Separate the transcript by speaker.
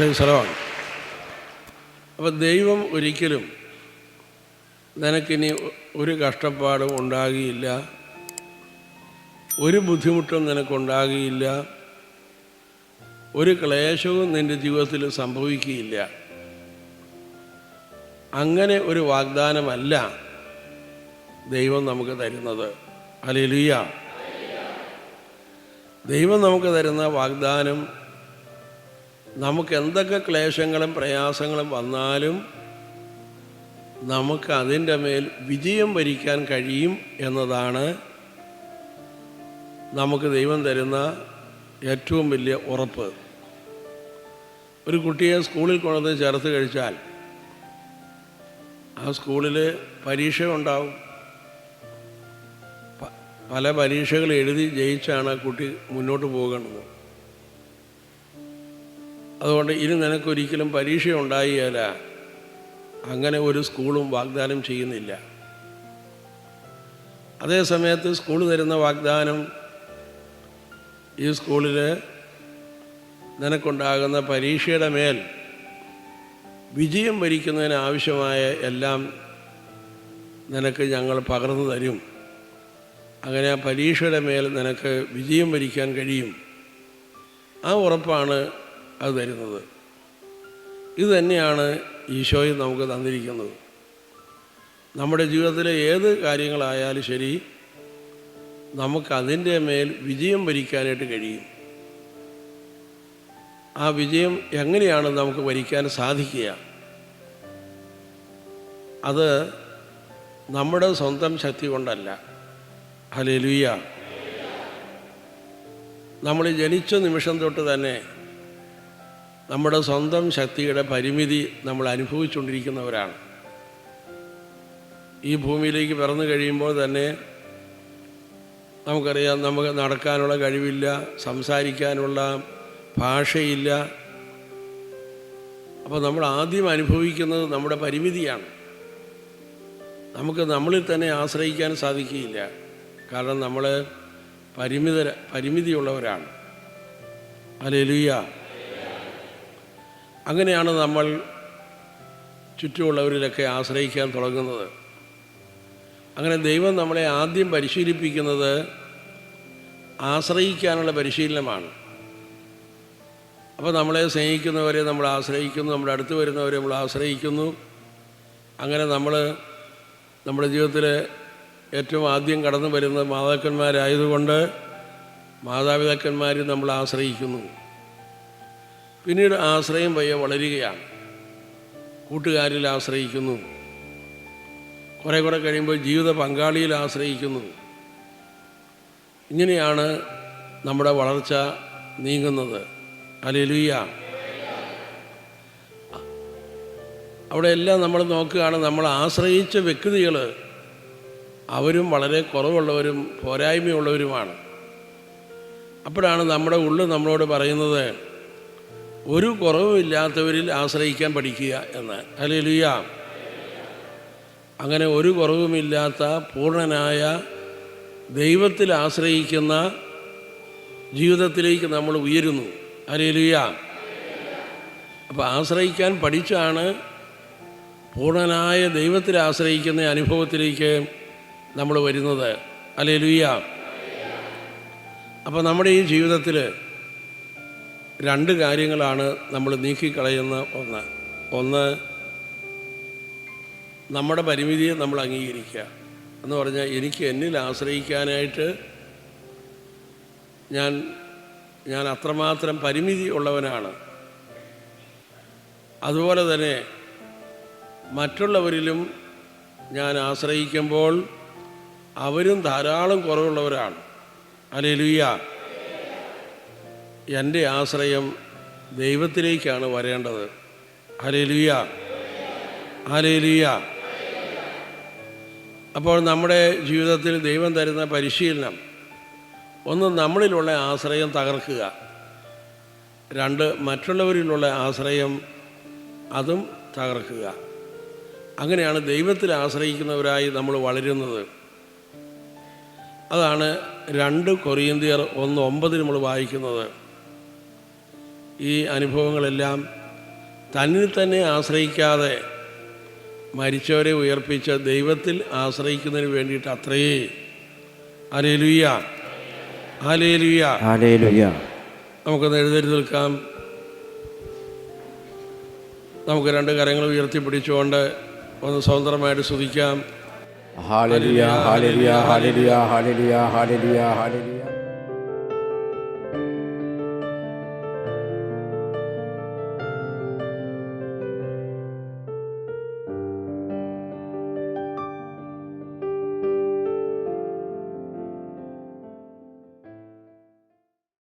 Speaker 1: സ്ഥലമാണ് അപ്പം ദൈവം ഒരിക്കലും നിനക്കിനി ഒരു കഷ്ടപ്പാടും ഉണ്ടാകിയില്ല. ഒരു ബുദ്ധിമുട്ടും നിനക്കുണ്ടാകിയില്ല. ഒരു ക്ലേശവും നിന്റെ ജീവിതത്തിൽ സംഭവിക്കുകയില്ല. അങ്ങനെ ഒരു വാഗ്ദാനമല്ല ദൈവം നമുക്ക് തരുന്നത്. അലിയ ദൈവം നമുക്ക് തരുന്ന വാഗ്ദാനം നമുക്ക് എന്തൊക്കെ ക്ലേശങ്ങളും പ്രയാസങ്ങളും വന്നാലും നമുക്ക് അതിന്റെ മേൽ വിജയം വരിക്കാൻ കഴിയും എന്നതാണ് നമുക്ക് ദൈവം തരുന്ന ഏറ്റവും വലിയ ഉറപ്പ്. ഒരു കുട്ടിയെ സ്കൂളിൽ കൊണ്ടുവന്ന് ചേർത്ത് കഴിച്ചാൽ ആ സ്കൂളിൽ പരീക്ഷ ഉണ്ടാവും പല പരീക്ഷകൾ എഴുതി ജയിച്ചാണ് ആ കുട്ടി മുന്നോട്ട് പോകുന്നത് അതുകൊണ്ട് ഇനി നിനക്കൊരിക്കലും പരീക്ഷ ഉണ്ടായില്ല അങ്ങനെ ഒരു സ്കൂളും വാഗ്ദാനം ചെയ്യുന്നില്ല. അതേ സമയത്ത് സ്കൂൾ തരുന്ന വാഗ്ദാനം ഈ സ്കൂളിൽ നിനക്കുണ്ടാകുന്ന പരീക്ഷയുടെ മേൽ വിജയം വരിക്കുന്നതിന് ആവശ്യമായ എല്ലാം നിനക്ക് ഞങ്ങൾ പകർന്നു തരും. അങ്ങനെ ആ പരീക്ഷയുടെ മേൽ നിനക്ക് വിജയം വരിക്കാൻ കഴിയും. ആ ഉറപ്പാണ് അത് തരുന്നത് ഇത് തന്നെയാണ് ഈശോയും നമുക്ക് തന്നിരിക്കുന്നത്. നമ്മുടെ ജീവിതത്തിലെ ഏത് കാര്യങ്ങളായാലും ശരി നമുക്കതിന്റെ മേൽ വിജയം വരിക്കാനായിട്ട് കഴിയും. ആ വിജയം എങ്ങനെയാണ് നമുക്ക് വരിക്കാൻ സാധിക്കുക? അത് നമ്മുടെ സ്വന്തം ശക്തി കൊണ്ടല്ല. ഹലേലുയ്യ നമ്മൾ ജനിച്ച നിമിഷം തൊട്ട് തന്നെ നമ്മുടെ സ്വന്തം ശക്തിയുടെ പരിമിതി നമ്മൾ അനുഭവിച്ചുകൊണ്ടിരിക്കുന്നവരാണ്. ഈ ഭൂമിയിലേക്ക് പിറന്നു കഴിയുമ്പോൾ തന്നെ നമുക്കറിയാം നമുക്ക് നടക്കാനുള്ള കഴിവില്ല സംസാരിക്കാനുള്ള ഭാഷയില്ല. അപ്പോൾ നമ്മൾ ആദ്യം അനുഭവിക്കുന്നത് നമ്മുടെ പരിമിതിയാണ്. നമുക്ക് നമ്മളിൽ തന്നെ ആശ്രയിക്കാൻ സാധിക്കുകയില്ല. കാരണം നമ്മൾ പരിമിത പരിമിതിയുള്ളവരാണ്. അലെലുയ്യ അങ്ങനെയാണ് നമ്മൾ ചുറ്റുമുള്ളവരിലൊക്കെ ആശ്രയിക്കാൻ തുടങ്ങുന്നത്. അങ്ങനെ ദൈവം നമ്മളെ ആദ്യം പരിശീലിപ്പിക്കുന്നത് ആശ്രയിക്കാനുള്ള പരിശീലനമാണ്. അപ്പോൾ നമ്മളെ സ്നേഹിക്കുന്നവരെ നമ്മൾ ആശ്രയിക്കുന്നു നമ്മുടെ അടുത്ത് വരുന്നവരെ നമ്മൾ ആശ്രയിക്കുന്നു. അങ്ങനെ നമ്മൾ നമ്മുടെ ജീവിതത്തിൽ ഏറ്റവും ആദ്യം കടന്നു വരുന്ന മാതാക്കന്മാരായതുകൊണ്ട് മാതാപിതാക്കന്മാരെ നമ്മൾ ആശ്രയിക്കുന്നു. പിന്നീട് ആശ്രയം വയ്യ വളരുകയാണ്. കൂട്ടുകാരിൽ ആശ്രയിക്കുന്നു. കുറേ കൂടെ കഴിയുമ്പോൾ ജീവിത പങ്കാളിയിൽ ആശ്രയിക്കുന്നു. ഇങ്ങനെയാണ് നമ്മുടെ വളർച്ച നീങ്ങുന്നത്. അലെലുയ്യ അവിടെ എല്ലാം നമ്മൾ നോക്കുകയാണ് നമ്മൾ ആശ്രയിച്ച വ്യക്തികൾ അവരും വളരെ കുറവുള്ളവരും പോരായ്മയുള്ളവരുമാണ്. അപ്പോഴാണ് നമ്മുടെ ഉള്ളു നമ്മളോട് പറയുന്നത് ഒരു കുറവുമില്ലാത്തവരിൽ ആശ്രയിക്കാൻ പഠിക്കുക എന്ന്. അല്ലെലുയ്യ അങ്ങനെ ഒരു കുറവുമില്ലാത്ത പൂർണനായ ദൈവത്തിൽ ആശ്രയിക്കുന്ന ജീവിതത്തിലേക്ക് നമ്മൾ ഉയരുന്നു. അല്ലെലുയ്യ അപ്പോൾ ആശ്രയിക്കാൻ പഠിച്ചാണ് പൂർണനായ ദൈവത്തിൽ ആശ്രയിക്കുന്ന അനുഭവത്തിലേക്ക് നമ്മൾ വരുന്നത്. അല്ലെലുയ്യ അപ്പോൾ നമ്മുടെ ഈ ജീവിതത്തിൽ രണ്ട് കാര്യങ്ങളാണ് നമ്മൾ നീക്കിക്കളയുന്ന ഒന്ന്. ഒന്ന് നമ്മുടെ പരിമിതിയെ നമ്മൾ അംഗീകരിക്കുക. എന്ന് പറഞ്ഞാൽ എനിക്ക് എന്നിൽ ആശ്രയിക്കാനായിട്ട് ഞാൻ ഞാൻ അത്രമാത്രം പരിമിതി ഉള്ളവനാണ്. അതുപോലെ തന്നെ മറ്റുള്ളവരിലും ഞാൻ ആശ്രയിക്കുമ്പോൾ അവരും ധാരാളം കുറവുള്ളവരാണ്. അലെലുയ്യ എന്റെ ആശ്രയം ദൈവത്തിലേക്കാണ് വരേണ്ടത്. ഹലേലുയ ഹലേലുയ അപ്പോൾ നമ്മുടെ ജീവിതത്തിൽ ദൈവം തരുന്ന പരിശീലനം. ഒന്ന് നമ്മളിലുള്ള ആശ്രയം തകർക്കുക. രണ്ട് മറ്റുള്ളവരിലുള്ള ആശ്രയം അതും തകർക്കുക. അങ്ങനെയാണ് ദൈവത്തിൽ ആശ്രയിക്കുന്നവരായി നമ്മൾ വളരുന്നത്. അതാണ് രണ്ട് കൊറിയന്തിയർ ഒന്ന് ഒമ്പതിൽ നമ്മൾ വായിക്കുന്നത്. ഈ അനുഭവങ്ങളെല്ലാം തന്നിൽ തന്നെ ആശ്രയിക്കാതെ മരിച്ചവരെ ഉയർപ്പിച്ച ദൈവത്തിൽ ആശ്രയിക്കുന്നതിന് വേണ്ടിയിട്ട് അത്രയേ അലേലുയ്യ അലേലുയ്യ
Speaker 2: ഹാലേലുയ
Speaker 1: നമുക്കൊന്ന് എഴുതരുത് നിൽക്കാം. നമുക്ക് രണ്ട് കരങ്ങൾ ഉയർത്തിപ്പിടിച്ചുകൊണ്ട് ഒന്ന് സ്വതന്ത്രമായിട്ട് സ്തുതിക്കാം.
Speaker 2: ഹാലലിയ ഹാലലിയ ഹാലലിയ ഹാലലിയ ഹാലലിയ ഹാലേലുയ